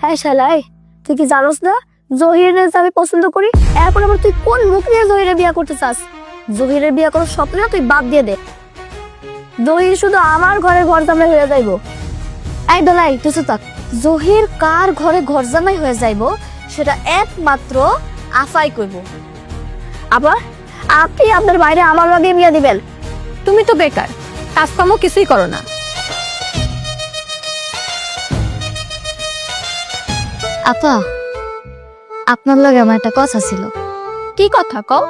হ্যাঁ শালাই, তুই কি জানোস না? জহিরের আমি পছন্দ করি, এখন আবার তুই কোন মুখ নিয়ে জহিরের বিয়ে করতে চাস? জহিরের বিয়ে করার স্বপ্ন তুই বাদ দিয়ে দে। জহির শুধু আমার ঘরে ঘর জামাই হয়ে যাইবো। এই দোলাই, তুই থাক। জহির কার ঘরে ঘর জামাই হয়ে যাইবো, সেটা একমাত্র আফাই কইব। আবার আপনি আপনার বাইরে আমার লগে বিয়ে দিবেন। তুমি তো বেকার, কাজকর্ম কিছুই করো না। আপা আপনার লগে আমার একটা কথা ছিল। কি কথা কও?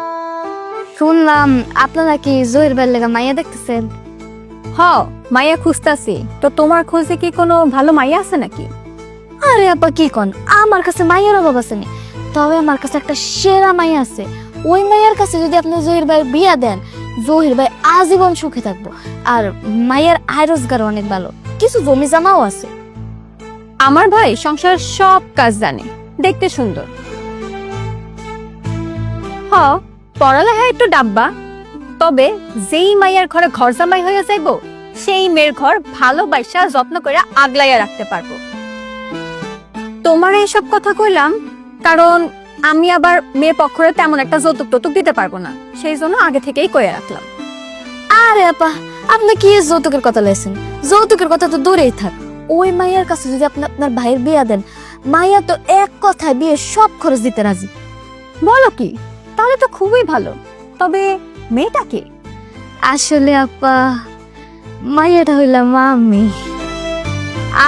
শুনলাম আপনারা কি জহির বের লেগে মাইয়া দেখতেছেন? হ মাইয়া খুঁজতাছি। তো তোমার খোঁজে কি কোনো ভালো মাইয়া আছে নাকি? আরে আপা কি কন? আমার কাছে মাইয়ার অভাব আছে নি। তবে আমার কাছে একটা সেরা মাইয়া আছে। ওই মাইয়ার কাছে যদি আপনি জহির ভাই বিয়া দেন জহির ভাই আজীবন সুখে থাকব। আর মাইয়ার আয় রোজগার অনেক ভালো। কিছু জমি জমাও আছে। আমার ভাই সংসার সব কাজ জানে। দেখতে সুন্দর। হ, পড়ালেখা একটু ডাব্বা। তবে যেই মাইয়ার ঘরে ঘর জামাই হয়ে যাইব, সেই মেয়ের ঘর ভালোবাসা, যত্ন করে আগলাইয়া রাখতে পারব। তোমার এইসব কথা কইলাম কারণ আমি আবার মেয়ের পক্ষরে তেমন একটা যৌতুক টতুক দিতে পারব না। সেই জন্য আগে থেকেই কয়ে রাখলাম। আরে আপা, আপনি কি যৌতুকের কথা লেছেন যৌতুকের কথা তো দূরেই থাক। ওই মাইয়ার কাছে যদি আপনি আপনার ভাইয়ের বিয়া দেন মাইয়া তো এক কথায় বিয়ে সব খরচ দিতে রাজি। বলো কি? তাহলে তো খুবই ভালো। তবে মেয়েটা কে? আসলে আপা মাইয়াটা হইলাম আমি।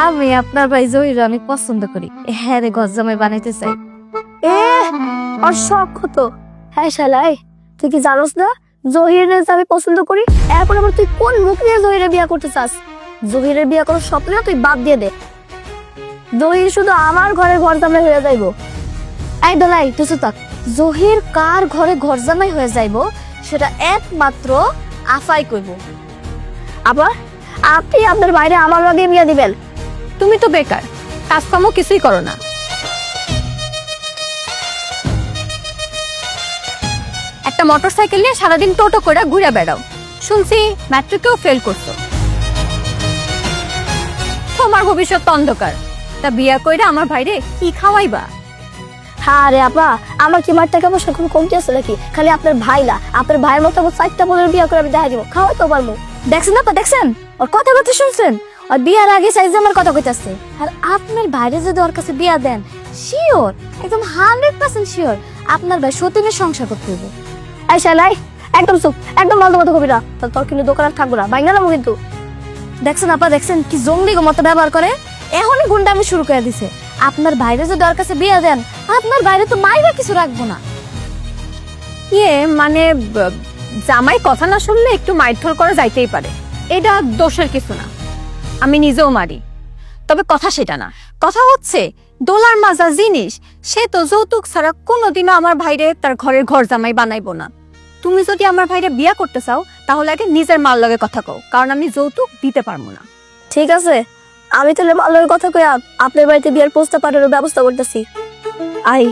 আমি আপনার ভাই জহির আমি পছন্দ করি। হ্যাঁ রে ঘর জামাই বানাইতে চাই। এ আর শখ হতো হ্যাঁ শালাই তুই কি জানোস না? জহিরের আমি পছন্দ করি এখন আবার তুই কোন মুখ নিয়ে জহিরের বিয়ে করতে চাস? জহিরের বিয়ে করার স্বপ্ন তুই বাদ দিয়ে দে। জহির শুধু আমার ঘরে ঘর জামাই হয়ে যাইবো। এই দোলাই, তুই থাক। জহির কার ঘরে ঘর জামাই হয়ে যাইবো, সেটা একমাত্র আফাই কইব। আবার আপনি আপনার বাইরে আমার লগে বিয়ে দিবেন। তুমি তো বেকার, কাজকর্ম কিছুই করো না। একটা মোটরসাইকেল নিয়ে সারাদিন টোটো করে ঘুরে বেড়াও। শুনছি ম্যাট্রিকেও ফেল করছ। তোমার ভবিষ্যৎ অন্ধকার। তা বিয়া কইরা আমার ভাইরে কি খাওয়াইবা? হ্যাঁ রে আপা আমার কি মার টাকা পয়সা কোনো কমতি আছে নাকি? খালি আপনার ভাইলা আপনার ভাইয়ের মতো আমার চারটা বোনের বিয়ে করে আমি দেখা দিব খাওয়াই তো পারব। দেখছেন আপা দেখছেন? ওর কথাবার্তা শুনছেন? আর বিয়ার আগে সাইজ আমার কথা কইতাছে। আর আপনার ভাইরে যদি ওর কাছে বিয়া দেন শিওর একদম হান্ড্রেড পার্সেন্ট শিওর আপনার ভাই সতীনের সংসার করতে হবে এই শালাই একদম চুপ একদম মালদো মতো কবি না। তোর কিন্তু দোকান থাকব না বাইঙ্গা কিন্তু। দেখছেন আপা, দেখছেন কি জঙ্গলি মতো ব্যবহার করে? এখনই গুন্ডা আমি শুরু করে দিছে। আপনার ভাইরে যদি ওর কাছে বিয়ে দেন, আপনার বাইরে তো মাইরা কিছু রাখব না। ইয়ে মানে জামাই কথা না শুনলে একটু মারধর করা যাইতেই পারে। এটা দোষের কিছু না। আমি নিজেও মারি। তবে কথা সেটা না। কথা হচ্ছে, দোলার মাজা জিনিস, সে তো যৌতুক ছাড়া কোনোদিনও আমার ভাইরে তার ঘরের ঘর জামাই বানাইবো না। তুমি যদি আমার ভাইরে বিয়া করতে চাও তাহলে আগে নিজের মাল লগে কথা কও কারণ আমি যৌতুক দিতে পারব না। ঠিক আছে। আমি তাহলে মাল লগে কথা কই আপনার বাড়িতে বিয়ের প্রস্তাব পাঠানোর ব্যবস্থা করতেছি। আই